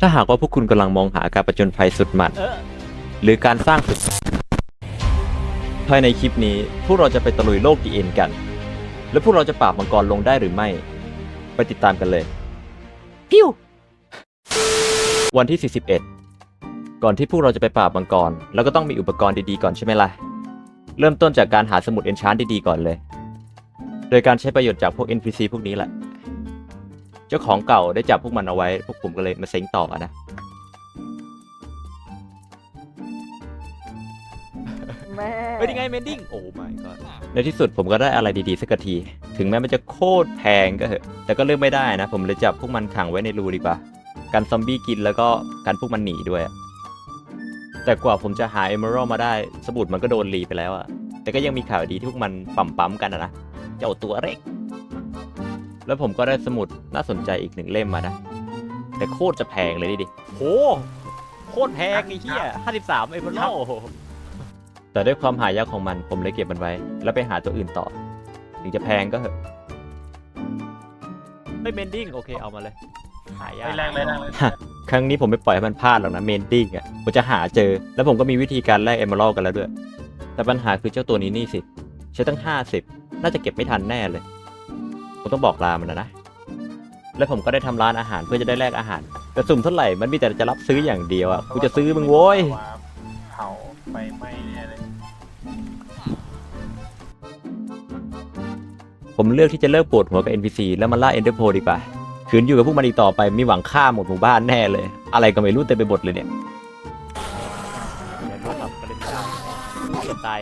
ถ้าหากว่าพวกคุณกำลังมองหาการประจนภัยสุดมัน หรือการสร้างสุด ภายในคลิปนี้พวกเราจะไปตะลุยโลกดีเอ็นกัน แล้วพวกเราจะปราบมังกรลงได้หรือไม่ ไปติดตามกันเลย พิววันที่ 41 ก่อนที่พวกเราจะไปปราบมังกรเราก็ต้องมีอุปกรณ์ดีๆก่อนใช่ไหมล่ะ เริ่มต้นจากการหาสมุดเอนชานดีๆก่อนเลย โดยการใช้ประโยชน์จากพวก NPC พวกนี้แหละ เจ้าของเก่าได้จับพวกมันเอาไว้ พวกผมก็เลยมาเซ็งต่อนะ แม่เฮ้ยนี่ไงเมนดิ้งโอ้ my god ในที่สุดผมก็ได้อะไรดีๆสักที ถึงแม้มันจะโคตรแพงก็เหอะ แต่ก็เลือกไม่ได้นะ ผมเลยจับพวกมันขังไว้ในรูดีกว่ากันซอมบี้กินแล้วก็กันพวกมันหนีด้วยอะแต่กว่าผมจะหาเอเมอรัลมาได้สมุดมันก็โดนรีไปแล้วอะแต่ก็ยังมีข่าวดีที่พวกมันปั๊มปั๊มๆกันอะนะ เจ้าตัวเล็ก แล้วผมก็ได้สมุดน่าสนใจอีกหนึ่งเล่มมานะ แต่โคตรจะแพงเลยดิโหโคตรแพงไอ้เหี้ย53เอเมอรัลแต่ด้วยความหายากของมันผมเลยเก็บมันไว้ แล้วไปหาตัวอื่นต่อ ถึงจะแพงก็เหอะไม่เมนดิ้งโอเคเอามาเลยหายากไปแรกเลยแรกเลยครั้งนี้ผมไม่ปล่อยให้มันพลาดหรอกนะเมนดิ้งอะผมจะหาเจอ แล้วผมก็มีวิธีการแลกเอมเมอรัลกันแล้วด้วย แต่ปัญหาคือเจ้าตัวนี้นี่สิใช้ตั้ง 50 น่าจะเก็บไม่ทันแน่เลย ผมต้องบอกลามันนะนะแล้วผมก็ได้ทำร้านอาหารเพื่อจะได้แลกอาหาร แต่สุ่มเท่าไหร่มันมีแต่จะรับซื้ออย่างเดียวอะกูจะซื้อมึงโว้ยเผาไฟไหม้เนี่ยเลยผมเลือกที่จะเลิกปวดหัวกับ NPC แล้วมาล่า Ender Pearl ดีกว่าขืนอยู่กับพวกมันอีกต่อไปมีหวังฆ่าหมดหมู่บ้านแน่เลย อะไรก็ไม่รู้เต็มไปหมดเลยเนี่ยเดี๋ยวโทรศัพท์กระเล้วเกือบตาย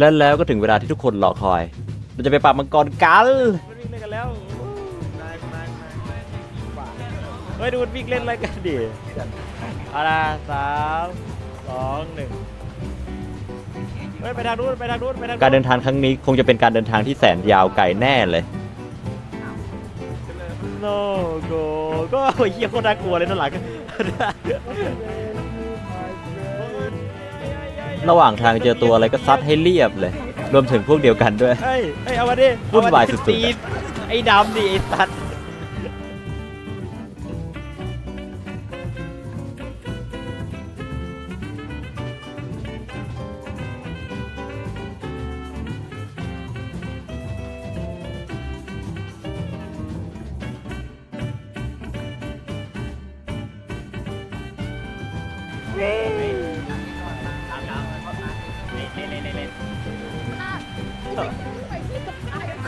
และแล้วก็ถึงเวลาที่ทุกคนรอคอย เราจะไปปราบมังกรกันมันวิ่งเล่นกันแล้วนายนายนายเฮ้ยดูมันวิ่งเล่นอะไรกันดิเอาละสามสองหนึ่งเฮ้ยไปทางนู้นไปทางนู้นไปทางนู้นการเดินทางครั้งนี้คงจะเป็นการเดินทางที่แสนยาวไกลแน่เลย โนโกก็โอ้ยเหี้ยโคตรน่ากลัวเลยนั่นหลัง ระหว่างทางเจอตัวอะไรก็ซัดให้เรียบเลย รวมถึงพวกเดียวกันด้วย เฮ้ยเฮ้ยเอามาดิวุ่นวายสุดๆตีนไอ้ดำดิไอ้สัตว์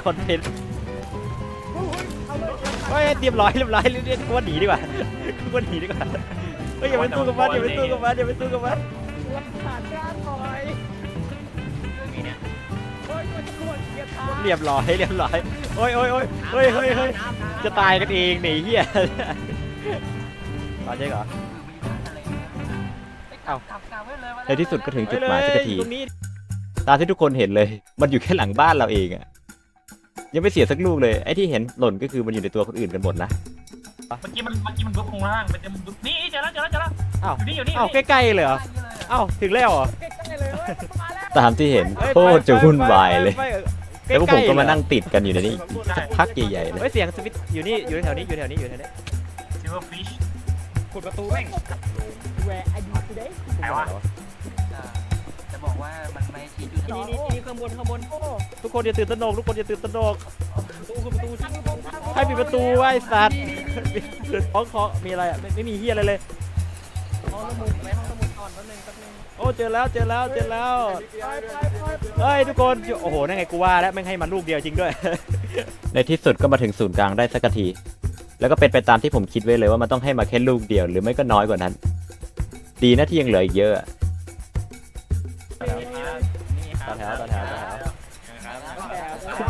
คอนเทนต์เฮ้ยเรียบร้อยเรียบร้อยเรียบกูว่าหนีดีกว่ากูว่าหนีดีกว่าเฮ้ยอย่าไปสู้กับมันอย่าไปสู้กับมันอย่าไปสู้กับมันขาดการหน่อยเฮ้ยมันจะขวดเกียร์ทางเรียบร้อยเรียบร้อยโอ้ยโอ้ยโอ้ยเฮ้ยเฮ้ยเฮ้ยจะตายกันเองหนีเฮียตายใช่เหรอในที่สุดก็ถึงจุดหมายสักที ตรงนี้ตามที่ทุกคนเห็นเลย มันอยู่แค่หลังบ้านเราเองอะยังไม่เสียสักลูกเลยไอ้ที่เห็นหล่นก็คือมันอยู่ในตัวคนอื่นกันหมดนะเมื่อกี้มันเมื่อกี้มันลุกลงล่างมันจะมันลุกนี่เจอแล้วเจอแล้วเจอแล้วอ้าวอยู่นี่อยู่นี่อ้าวใกล้ๆเลยเหรออ้าวถึงแล้วเหรอใกล้ๆเลยเว้ยมันมาแล้วตามที่เห็นเฮ้ยโคตรจะวุ่นวายเลยไปไปไปแล้วพวกผมก็มานั่งใล้ๆติดกันอยู่ในนี้สักพักใหญ่ๆเลยเฮ้ยเสียงสวิตช์อยู่นี่อยู่แถวนี้อยู่แถวนี้อยู่แถวนี้ซิลเวอร์ฟิชกดประตูแม่งแหวอายุกูได้ไหนวะจะ บอกว่ามันไม่ชี้จุดนี่นี่นี่ข้างบนข้างบนโอ้ทุกคนอย่าตื่นตระหนกทุกคนอย่าตื่นตระหนกประตูคือประตูทางตรงทางให้ปิดประตูไว้ไอ้สัตว์ของขอมีอะไรอะไม่ไม่มีเฮียอะไรเลยห้องสมุดไปห้องสมุดก่อนแป๊บนึงแป๊บนึงโอ้เจอแล้วเจอแล้วเจอแล้วไปไปไปเฮ้ยทุกคนโอ้โหนั่นไงกูว่าแล้วแม่งให้มันลูกเดียวจริงด้วย ในที่สุดก็มาถึงศูนย์กลางได้สักทีแล้วก็เป็นไปตามที่ผมคิดไว้เลยว่ามันต้องให้มาแค่ลูกเดียวหรือไม่ก็น้อยกว่านั้น ดีนะที่ยังเหลืออีกเยอะ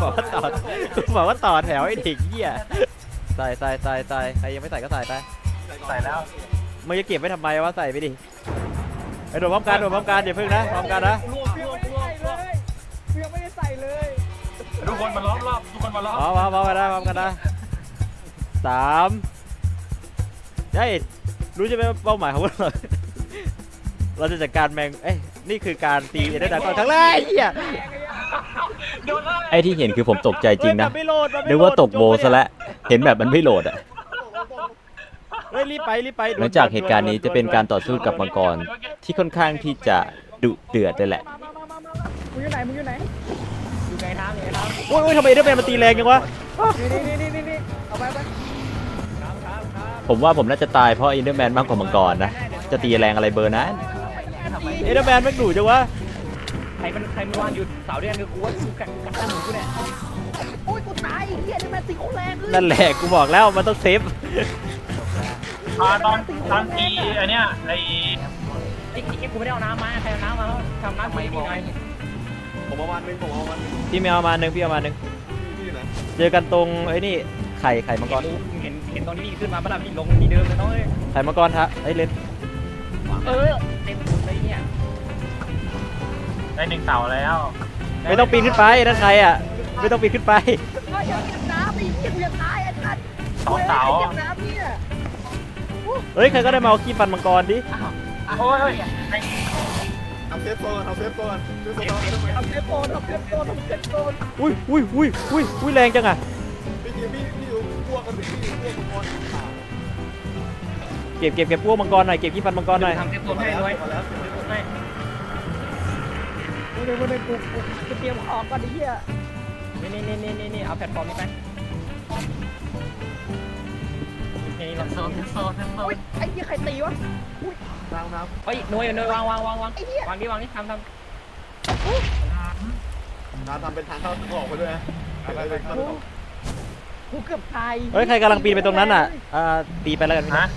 บอกว่าต่อกูบอกว่าต่อแถวไอ้เด็กเหี้ยใส่ใส่ใส่ใส่ใครยังไม่ใส่ก็ใส่ไปใส่แล้วมึงจะเก็บไว้ทำไมวะใส่ไปดิไปโดดพร้อมกันโดดพร้อมกันอย่าเพิ่งนะพร้อมกันนะรวมรวมรวมเลยเพื่อไม่ได้ใส่เลยทุกคนมาล้อมรอบทุกคนมาล้อมพร้อมพร้อมพร้อมกันนะพร้อมกันนะสามเฮ้ยรู้ใช่ไหมว่าเป้าหมายของพวกเราเราจะจัดการแมงเอ้ยนี่คือการตีเอ็นเดอร์ดากอนครั้งแรกไอ้เหี้ยโยนเลย ไอ้ที่เห็นคือผมตกใจจริงนะ เฮ้ยมัไม่โหลดมัไม่นึกว่าตกโบซะแล้ว เห็นแบบมันไม่โหลดอะ เฮ้ยรีบไปรีบไปหลังจากเหตุการณ์นี้จะเป็นการต่อสู้กับมังกร ที่ค่อนข้างที่จะดุเดือดเลยแหละมามามามามามึงอยู่ไหนมึงอยู่ไหนอยู่ในน้ำอยู่ในน้ำโอ้ยโอ้ยทำไมเอเดอร์แมนมันตีแรงจังวะนี่นี่นี่นี่นี่เอาไปไปน้ำครับครับผมว่าผมน่าจะตายเพราะอินเดอร์แมนมากกว่ามังกรนะ จะตีแรงอะไรเบอร์นั้นเอเดอร์แมนแม่งดุจังวะ ใครมันใครมันวางอยู่ เสาเดียนคือกูว่ากูกัดกัดหนูกูเนี่ยโอ้ยกูตายไอ้เหี้ยนี่มันตีโคตรแรงเลยนั่นแหละกูบอกแล้วมันต้องเซฟอ่าตอนตอนตีอันเนี้ยไอ้ไอ้ไอ้กูไม่ได้เอาน้ำมาใครเอาน้ำมาทำน้ำไม่ไม่บดีอกหน่อยผมเอาวันหนึ่งผมเอาวันหนึ่งพี่ไม่เอามาหนึ่งพี่เอามาหนึ่งพี่อยู่ไหนเจอกันตรงไอ้นี่ไข่ไข่มังกรเห็นเห็นตอนนี้ขึ้นมาปะล่ะพี่ลงที่เดิมเลยน้อยไข่มังกรทะไอ้ยเลน เออเต็มเลยเนี่ย ได้หนึ่งเสาแล้วไม่ต้องปีนขึ้นไปนั่นใครอะ ไม่ต้องปีนขึ้นไป ก็อย่าเก็บน้ำไอ้เหี้ยกูจะตายไอ้สัตว์สองเสาเก็บน้ำเนี่ยเฮ้ยใครก็ได้มาเอาขี้ฟันมังกรดิ โอ้ยเฮ้ยไอ้ทำเซฟโซนทำเซฟโซนเซฟโซนทำเทปโปนทำเทปโปนทำเทปโปนอุ้ยอุ้ยอุ้ยอุ้ยอุ้ยแรงจังอะพี่พี่พี่พี่อยู่พวกกันสิพี่อยู่พวกมังกรข่าวเก็บเก็บเก็บพวกมังกรหน่อย เก็บขี้ฟันมังกรหน่อย ทำเทปโปนให้ด้วยมาแล้วให้ เดี๋ยวเดี๋ยวกูกูกูเตรียมออกก่อนไอ้เหี้ยนี่นี่นี่นี่นี่เอาแพลตฟอร์มนี้ไปนี่เราโซนโซนโซโอ้ยนไอ้เหี้ยใครตีวะน้ำน้เฮ้ยหน่วยหน่วยวางวางวางวางวางดิวางดิทำทำำน้ำทำเป็นทางเข้าออกไปด้วยนะไปไปไปกูเกือบตายเฮ้ยใครกำลังปีนไปตรงนั้นอะอ่าตีไปแล้วกันพี่ฮะ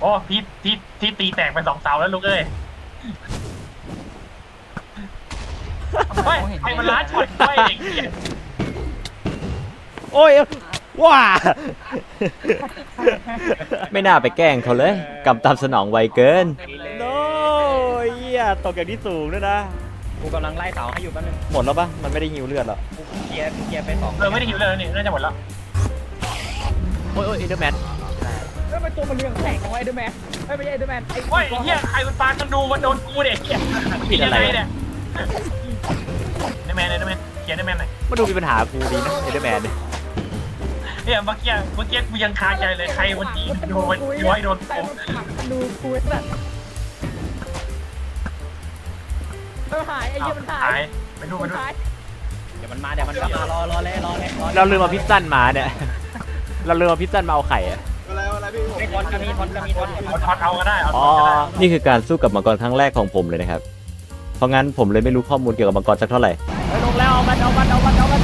โอ้พี่พี่ที่ตีแตกไปสองเสาแล้วลูกเอ้ย เฮ้ยใครมันล้าช็อตไว้อย่างเงี้ยโอ้ยว้าไม่น่าไปแกล้งเขาเลยกำตามสนองไวเกินโน้ยเหี้ยตกอย่างที่สูงด้วยนะ กูกำลังไล่เสาให้อยู่แป๊บนึงหมดแล้วปะมันไม่ได้หิวเลือดหรอกูเคลียร์เคลียร์ไปสองเออไม่ได้หิวเลยนี่น่าจะหมดแล้วโอ้ยโอ้ยเอเดอร์แมนเฮ้ยมันตัวมันเรืองแสงของไอ้เดอร์แมนเฮ้ยไม่ใช่ไอ้เดอร์แมนไอ้เฮ้ยไอ้เหี้ยใครมันปากันดูมันโดนกูเด็กเหี้ยเนี่ย ไอ้แมนไอ้แมนเขียนไอ้แมนหน่อยมาดูมีปัญหากูดีนะเอเดอร์แมนเนี่ยเนี่ยเมื่อกี้เมื่อกี้กูยังคาใจเลยใครมันยิงโดนย้อยโดนแต่ผมมันผลักดูกูไอ้สัตว์เออหายไอ้เหี้ยมันหาหายยไปดูไปมันดูหายเดี๋ยวมันมาเดี๋ยวมันกลับมารอรอเลยรอเลยรอเราลืมเอาพิซซันมาเนี่ย เราลืมเอาพิซซันมาเอาไข่อะอะไรอะไรพี่ผมไอ้ทอนก็มีทอนก็มีทอนเอาช็อตเอาก็ได้เอาอ๋อช็อตก็ได้นี่คือการสู้กับมังกรครั้งแรกของผมเลยนะครับ เพราะงั้นผมเลยไม่รู้ข้อมูลเกี่ยวกับมังกรสักเท่าไหร่ มันเอามันเอามันเอามัน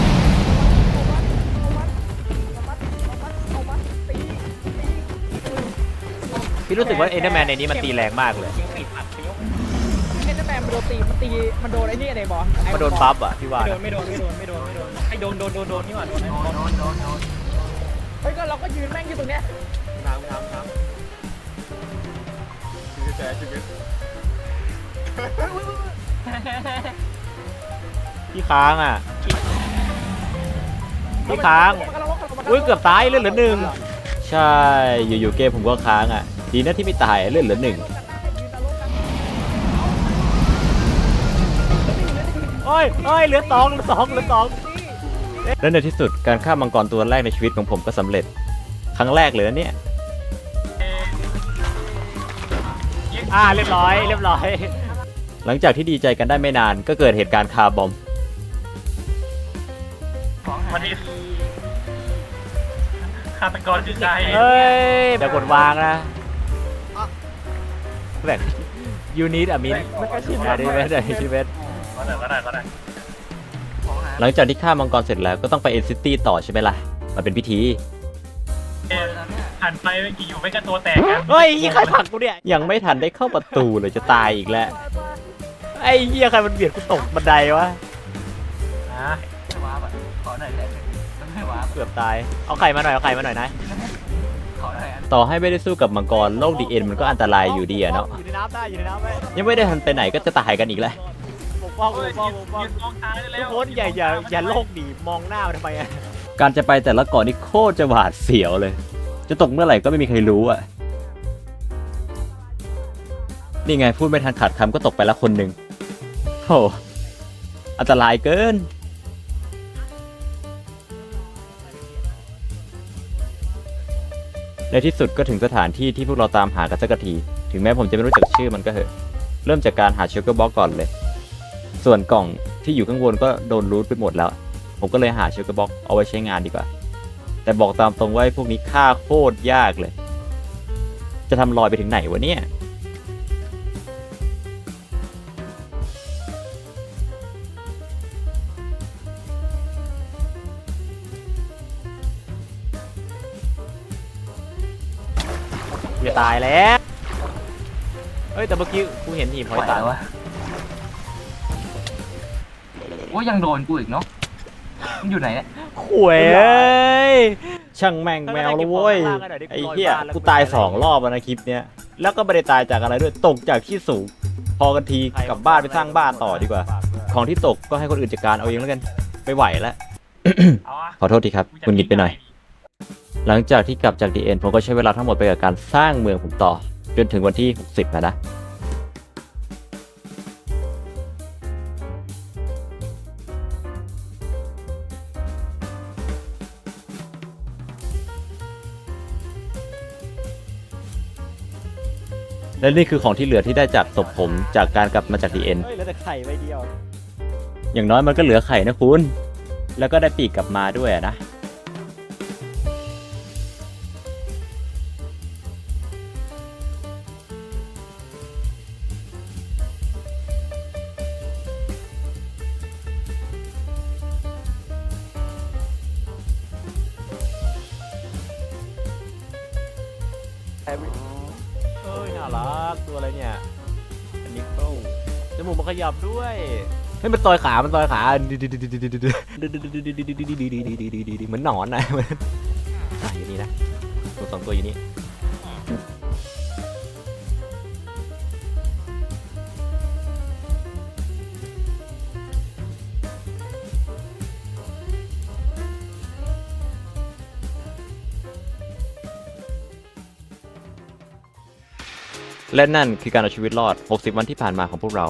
พี่รู้สึกว่าเอเดอร์แมนในนี้มันตีแรงมากเลยยิงปิดปัดไปยกไอ้เดอร์แมนมันโดนตีมันตีมันโดนไอ้นี่ไอ้บอลมันโดนบัฟอะพี่ว่าไม่โดนะนไม่โดนไม่โดนไม่โดนไม่โดนไอ้โดนโดนโดนโดนนี่หว่าโดนไอ้โดบอลนโดนโดนโดนเฮ้ยก็เราก็ยืนแม่งอยู่ตรงเนี้ยน้ำน้ำน้ำชีวิตแฉชีวิต พี่ค้างอะพี่ค้างอุ้ยเกือบตายเลือดเหลือหนึ่งใช่อยู่ๆเกมผมก็ค้างอะ ดีนะที่ไม่ตายเลื่อนเหลือหนึ่งโอ้ยโอ้ยเหลือสองเหลือสองเหลือสองและในที่สุดการฆ่ามังกรตัวแรกในชีวิตของผมก็สำเร็จ ครั้งแรกเลยนะเนี่ยอ่าเรียบร้อยเรียบร้อย หลังจากที่ดีใจกันได้ไม่นานก็เกิดเหตุการณ์คาร์บอมของหา วันยนี้ฆาตกรคือใครเฮ้ยเดี๋ยวกดวางนะแบบยูนิตอะมินอะดิเวสอะดิเวสก็ได้ก็ได้ก็ได้ของหายหลังจากที่ฆ่ามังกรเสร็จแล้วก็ต้องไปเอ็นซิตี้ต่อใช่ไหมล่ะ มันเป็นพิธีเอ่อหันไปเมื่อกี้อยู่ไม่กันตัวแตกกันเฮ้ยยี่ใครผลักกูเนี่ย ยังไม่ทันได้เข้าประตูเลยจะตายอีกแล้ว ไอ้เหี้ยใครมันเบียดกูตกบันไดวะ หน่อยเลยมันไม่ว้าเกือบตาย เอาไข่มาหน่อย เอาไข่มาหน่อยนะ ขอหน่อยอันต่อให้ไม่ได้สู้กับมังกร โลกดีเอ็นมันก็อันตรายอยู่ดีอะเนาะ อยู่ในน้ำได้ อยู่ในน้ำไหมยังไม่ได้ทันไปไหนก็จะตายกันอีกแล้ว ปกป้องปเฮ้ยกป้องปกป้องยืนมองทางได้แล้ทุกวคนอย่าอย่าอย่าโลกดีมองหน้ามันทำไมอะการจะไปแต่ละเกาะนี่โคตรจะหวาดเสียวเลย จะตกเมื่อไหร่ก็ไม่มีใครรู้อะนี่ไงพูดไม่ทันขาดคำก็ตกไปละคนหนึ่งโธ่อันตรายเกิน ในที่สุดก็ถึงสถานที่ที่พวกเราตามหากันสักที ถึงแม้ผมจะไม่รู้จักชื่อมันก็เหอะ เริ่มจากการหาชูเกอร์บ็อกก่อนเลย ส่วนกล่องที่อยู่ข้างบนก็โดนรูทไปหมดแล้ว ผมก็เลยหาชูเกอร์บ็อกเอาไว้ใช้งานดีกว่า แต่บอกตามตรงว่าพวกนี้ฆ่าโคตรยากเลย จะทำลอยไปถึงไหนวะเนี่ย ตายแล้วเฮ้ยแต่เมื่อกี้กูเห็นหีบหไหอวยตายแล้ววะโอ้ยยังโดนกูอีกเนาะมันอยู่ไหนเนี่ยขวยเอ้ยช่างแม่งแมวแล้วเว้ยไอ้เหี้ยกูตายสองรอบแล้วนะคลิปเนี้ยแล้วก็ไม่ได้ตายจากอะไรด้วยตกจากที่สูงพอกันทีกลับบ้านไปสร้างบ้านต่อดีกว่า ของที่ตกก็ให้คนอื่นจัดการเอาเองแล้วกันไม่ไหวแล้วเอาวะขอโทษทีครับคุณนิดไปหน่อย หลังจากที่กลับจากดีเอ็นผมก็ใช้เวลาทั้งหมดไปกับการสร้างเมืองผมต่อ จนถึงวันที่ 60แล้วนะและนี่คือของที่เหลือที่ได้จากศพผมจากการกลับมาจากดีเอ็น เฮ้ยแล้วแต่ไข่ใบเดียว อย่างน้อยมันก็เหลือไข่นะคุณ แล้วก็ได้ปีกกลับมาด้วยอะนะ เอ้ยน่ารักตัวอะไรเนี่ยอันนี้เข้าจมูกมันขยับด้วยเฮ้ยมันต่อยขา มันต่อยขาเหมือนหนอนนะอะอยู่นี่นะตัวสองตัวอยู่นี่ และนั่นคือการเอาชีวิตรอด 60 วันที่ผ่านมาของพวกเรา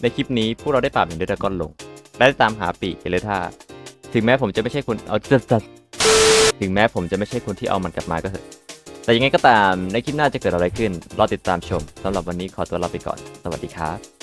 ในคลิปนี้พวกเราได้ปราบหินเดรากอนลง และได้ตามหาปีกเอเลท่าถึงแม้ผมจะไม่ใช่คนเอาจัดจัดถึงแม้ผมจะไม่ใช่คนที่เอามันกลับมาก็เถอะ แต่ยังไงก็ตามในคลิปหน้าจะเกิดอะไรขึ้นรอติดตามชมสำหรับวันนี้ขอตัวลาไปก่อน สวัสดีครับ